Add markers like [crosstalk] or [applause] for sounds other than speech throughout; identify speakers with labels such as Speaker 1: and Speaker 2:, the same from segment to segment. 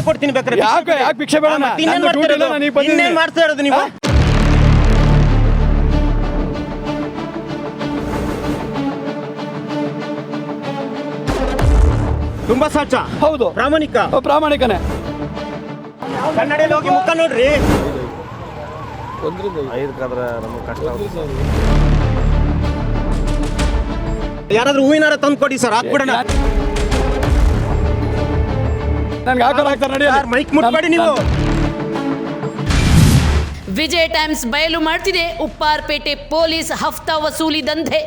Speaker 1: ಭಿಕ್ಷೆ ಕೊಡ್ತೀನಿ ಬೇಕಾದ್ರೆ
Speaker 2: ಯಾಕೆ? ಯಾಕೆ ಭಿಕ್ಷೆ ಬೇಡ?
Speaker 1: ಇನ್ನೇನ್ ಮಾಡ್ತಾ ಇರೋದು? ಇನ್ನೇನ್ ಮಾಡ್ತಾ ಇರೋದು ನೀವು? ತುಂಬಾ ಸಾಚ.
Speaker 2: ಹೌದು.
Speaker 1: ಪ್ರಾಮಾಣಿಕ.
Speaker 2: ಪ್ರಾಮಾಣಿಕನೇ.
Speaker 1: ಕನ್ನಡಿಯಲ್ಲಿ ಹೋಗಿ ಮುಖ ನೋಡ್ರಿ. ಯಾರಾದ್ರೂ ಹೂವಿನಾರ ತಂದು ಕೊಡಿ ಸರ್ ಹಾಕ್ಬಿಡೋಣ.
Speaker 2: ನನ್ಗೆ ಹಾಕೋ ಹಾಕ್ತಾರೆ ನಡಿ
Speaker 1: ಮೈಕ್ ಮುಟ್ಬೇಡಿ ನೀವು.
Speaker 3: ವಿಜಯ್ ಟೈಮ್ಸ್ ಬಯಲು ಮಾಡ್ತಿದೆ. ಉಪ್ಪಾರ್ಪೇಟೆ ಪೊಲೀಸ್ ಹಫ್ತಾ ವಸೂಲಿ ದಂಧೆ.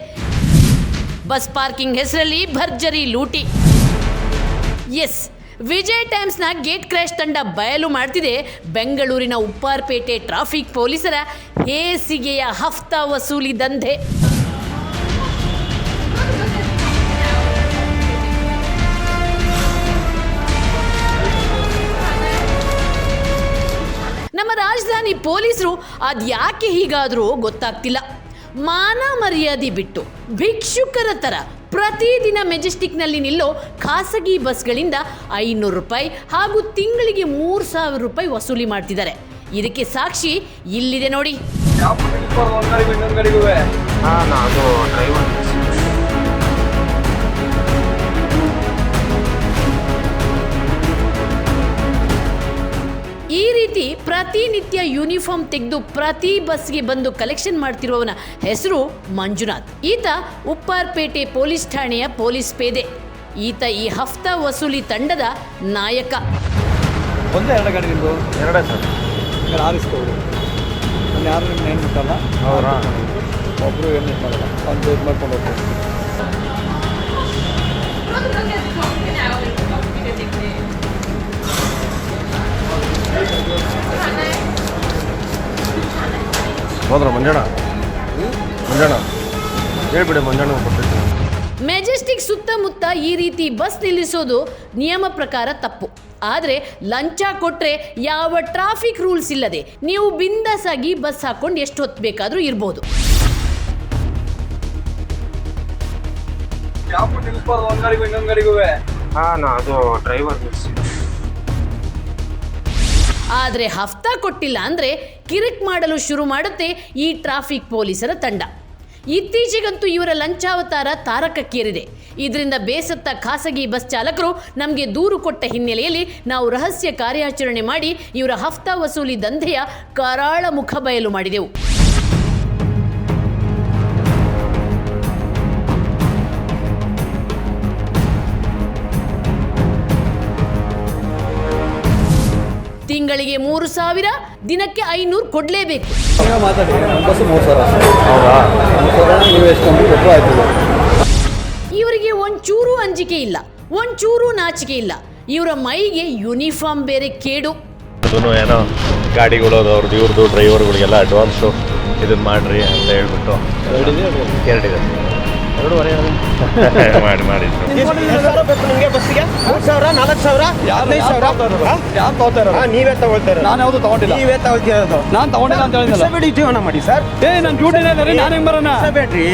Speaker 3: ಬಸ್ ಪಾರ್ಕಿಂಗ್ ಹೆಸರಲ್ಲಿ ಭರ್ಜರಿ ಲೂಟಿ. ಎಸ್ ವಿಜಯ್ ಟೈಮ್ಸ್ನ ಗೇಟ್ ಕ್ರ್ಯಾಶ್ ತಂಡ ಬಯಲು ಮಾಡ್ತಿದೆ. ಬೆಂಗಳೂರಿನ ಉಪ್ಪಾರ್ಪೇಟೆ ಟ್ರಾಫಿಕ್ ಪೊಲೀಸರ ಹೇಸಿಗೆಯ ಹಫ್ತಾ ವಸೂಲಿ ದಂಧೆ. ರಾಜಧಾನಿ ಪೊಲೀಸರು ಅದ್ಯಾಕೆ ಹೀಗಾದರೂ ಗೊತ್ತಾಗ್ತಿಲ್ಲ. ಮಾನ ಮರ್ಯಾದೆ ಬಿಟ್ಟು ಭಿಕ್ಷುಕರ ಥರ ಪ್ರತಿದಿನ ಮೆಜೆಸ್ಟಿಕ್ನಲ್ಲಿ ನಿಲ್ಲೋ ಖಾಸಗಿ ಬಸ್ಗಳಿಂದ ಐನೂರು ರೂಪಾಯಿ ಹಾಗೂ ತಿಂಗಳಿಗೆ ಮೂರು ಸಾವಿರ ರೂಪಾಯಿ ವಸೂಲಿ ಮಾಡ್ತಿದ್ದಾರೆ. ಇದಕ್ಕೆ ಸಾಕ್ಷಿ ಇಲ್ಲಿದೆ ನೋಡಿ. ರೀತಿ ಪ್ರತಿನಿತ್ಯ ಯೂನಿಫಾರ್ಮ್ ತೆಗೆದು ಪ್ರತಿ ಬಸ್ಗೆ ಬಂದು ಕಲೆಕ್ಷನ್ ಮಾಡ್ತಿರುವವನ ಹೆಸರು ಮಂಜುನಾಥ್. ಈತ ಉಪ್ಪಾರ್ಪೇಟೆ ಪೊಲೀಸ್ ಠಾಣೆಯ ಪೊಲೀಸ್ ಪೇದೆ. ಈತ ಈ ಹಫ್ತಾ ವಸೂಲಿ ತಂಡದ ನಾಯಕ.
Speaker 2: ಒಂದೇ ಎರಡು ಗಾಡಿ
Speaker 4: ಎರಡೇ ಸರ್.
Speaker 2: ಯಾರು ಏನು ಬಿಟ್ಟಲ್ಲ
Speaker 4: ಹೌದಾ?
Speaker 2: ಒಬ್ಬರು ಏನು ಇದು ಮಾಡಲ್ಲ ಒಂದು ಇದು ಮಾಡ್ಕೊಂಡು ಹೋಗ್ತೀವಿ
Speaker 4: ಹೋದ್ರ ಮಂಜಣ್ಣ. ಮಂಜಣ್ಣ ಹೇಳ್ಬಿಡಿ ಮಂಜಣ್ಣ ಕೊಟ್ಟಿರ್ತೀನಿ
Speaker 3: ಮೆಜೆಸ್ಟಿಕ್ ಸುತ್ತಮುತ್ತ ಈ ರೀತಿ ಬಸ್ ನಿಲ್ಲಿಸೋದು ನಿಯಮ ಪ್ರಕಾರ ತಪ್ಪು. ಆದರೆ ಲಂಚ ಕೊಟ್ರೆ ಯಾವ ಟ್ರಾಫಿಕ್ ರೂಲ್ಸ್ ಇಲ್ಲದೆ ನೀವು ಬಿಂದಾಸ್ ಆಗಿ ಬಸ್ ಹಾಕೊಂಡು ಎಷ್ಟು ಹೊತ್ತು ಬೇಕಾದರೂ ಇರ್ಬೋದು.
Speaker 4: ಹಾ ನಾ ಅದು ಡ್ರೈವರ್ ನಿಲ್ಸಿ
Speaker 3: ಆದರೆ ಹಫ್ತಾ ಕೊಟ್ಟಿಲ್ಲ ಅಂದರೆ ಕಿರಿಕ್ ಮಾಡಲು ಶುರು ಮಾಡುತ್ತೆ ಈ ಟ್ರಾಫಿಕ್ ಪೊಲೀಸರ ತಂಡ. ಇತ್ತೀಚೆಗಂತೂ ಇವರ ಲಂಚಾವತಾರ ತಾರಕಕ್ಕೇರಿದೆ. ಇದರಿಂದ ಬೇಸತ್ತ ಖಾಸಗಿ ಬಸ್ ಚಾಲಕರು ನಮಗೆ ದೂರು ಕೊಟ್ಟ ಹಿನ್ನೆಲೆಯಲ್ಲಿ ನಾವು ರಹಸ್ಯ ಕಾರ್ಯಾಚರಣೆ ಮಾಡಿ ಇವರ ಹಫ್ತಾ ವಸೂಲಿ ದಂಧೆಯ ಕರಾಳ ಮುಖ ಬಯಲು ಮಾಡಿದೆವು. ತಿಂಗಳಿಗೆ ಮೂರು ಸಾವಿರ ದಿನಕ್ಕೆ ಐನೂರು ಕೊಡಲೇಬೇಕು. ಇವರಿಗೆ ಒಂಚೂರು ಅಂಜಿಕೆ ಇಲ್ಲ ಒಂಚೂರು ನಾಚಿಕೆ ಇಲ್ಲ. ಇವರ ಮೈಗೆ ಯೂನಿಫಾರ್ಮ್ ಬೇರೆ ಕೇಡು.
Speaker 5: ಏನೋ ಗಾಡಿಗಳು ಅವ್ರದ್ದು ಇವ್ರದ್ದು ಡ್ರೈವರ್ಗಳಿಗೆಲ್ಲ ಅಡ್ವಾನ್ಸು ಇದನ್ನ ಮಾಡ್ರಿ ಅಂತ ಹೇಳ್ಬಿಟ್ಟು ಎರಡಿದೆ ಎರಡೂವರೆ [laughs] ಮಾಡಿ
Speaker 1: ಸಾವಿರ ಬೇಕು ನಿಮ್ಗೆ ಬಸ್ಸಿಗೆ ಮೂರು ಸಾವಿರ? ನಾಲ್ಕು ಸಾವಿರ? ಹದಿನೈದು ಸಾವಿರ? ಹಾ?
Speaker 2: ಯಾರು
Speaker 1: ನೀವೇ ತಗೊಳ್ತೀರ
Speaker 2: ನಾನು ಯಾವುದು ತಗೊಂಡಿಲ್ಲ.
Speaker 1: ನೀವೇ ತಗೊಳ್ತಿರೋದು
Speaker 2: ನಾನು ತಗೊಂಡಿಲ್ಲ ಅಂತ ಹೇಳಿದ್ನಲ್ಲ.
Speaker 1: ಬಿಡಿ ಜೀವನ ಮಾಡಿ ಸರ್.
Speaker 2: ಏ ನನ್ನ ಡ್ಯೂಟಿ ನಾನು ಹೆಂಗೆ ಬರೋಣ?
Speaker 1: ಬೇಡ್ರಿ